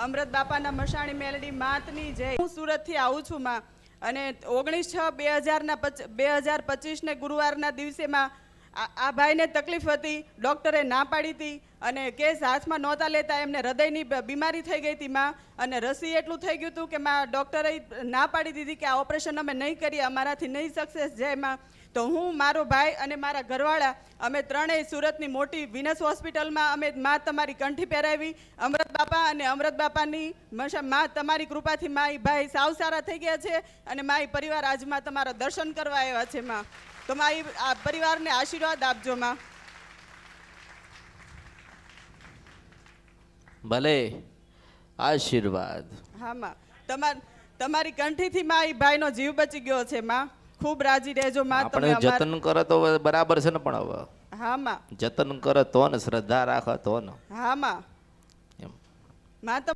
અમૃત બાપાના મશાણી મેલડી માતની જય. હું સુરતથી આવું છું માં. અને ઓગણીસ છ બે હજારના બે હજાર પચીસને ગુરુવારના દિવસેમાં આ ભાઈને તકલીફ હતી, ડૉક્ટરે ના પાડી હતી અને કેસ હાથમાં નહોતા લેતા એમને હૃદયની બીમારી થઈ ગઈ હતી માં અને રસી એટલું થઈ ગયું હતું કે માં ડૉક્ટરે ના પાડી દીધી કે આ ઓપરેશન અમે નહીં કરીએ, અમારાથી નહીં સક્સેસ જાય માં. તો હું, મારો ભાઈ અને મારા ઘરવાળા, અમે ત્રણેય સુરતની મોટી વિનસ હોસ્પિટલમાં અમે માં તમારી કંઠી પહેરાવી, અમૃત બાપા અને અમૃત બાપાની માં તમારી કૃપાથી માં ઈ ભાઈ સાવ સારા થઈ ગયા છે અને માં પરિવાર આજમાં તમારા દર્શન કરવા આવ્યા છે માં. તો માં પરિવારને આશીર્વાદ આપજો માં. ભલે આશીર્વાદ. હા માં. તમાર તમારી કંઠીથી માં ભાઈ ભાઈનો જીવ બચી ગયો છે માં. ખૂબ રાજી રહેજો માં. તમે જતન કરો તો બરાબર છે ને પણ હવે? હા માં. જતન કરો તો ને શ્રદ્ધા રાખો તો ને. હા માં. એમ. માં